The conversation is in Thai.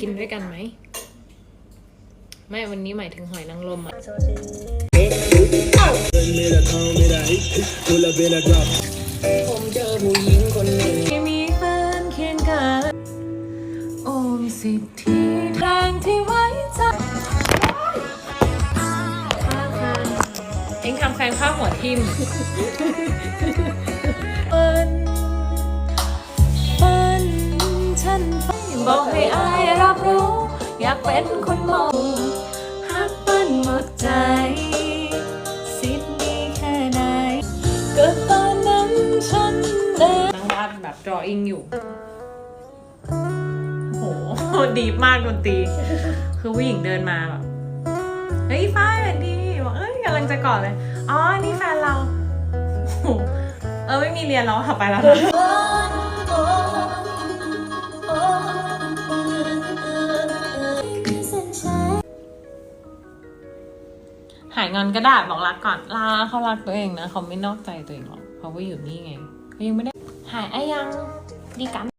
กินด้วยกันไหม ไม่วันนี้หมายถึงหอยนางรมอะผมเจอผู้หญิงคนหนึ่งที่มีแฟนเคียงกันโอมสิทธิทางที่ไว้ใจเอ็งทำแฟนข้าวหัวทิ่ม บอกให้อายรับรู้ อยากเป็นคนมองฮักเปิ้ลหมดใจ สิทธิ์มีแค่ไหนเกิดตอนนั้นฉันเดินนั่งวาดแบบ drawing อยู่ โห ดีมากดนตรี คือผู้หญิงเดินมาแบบเฮ้ยฝ้ายแบบดีบอกเอ้ยกำลังจะกอดเลย อ๋อ นี่แฟนเราโหเออไม่มีเรียนแล้วค่ะไปแล้วนะ หายงอนก็ได้บอกรักก่อนลาเขารักตัวเองนะเขาไม่นอกใจตัวเองหรอกเขาก็อยู่นี่ไงเขายังไม่ได้หายไอ้ยังดีกัน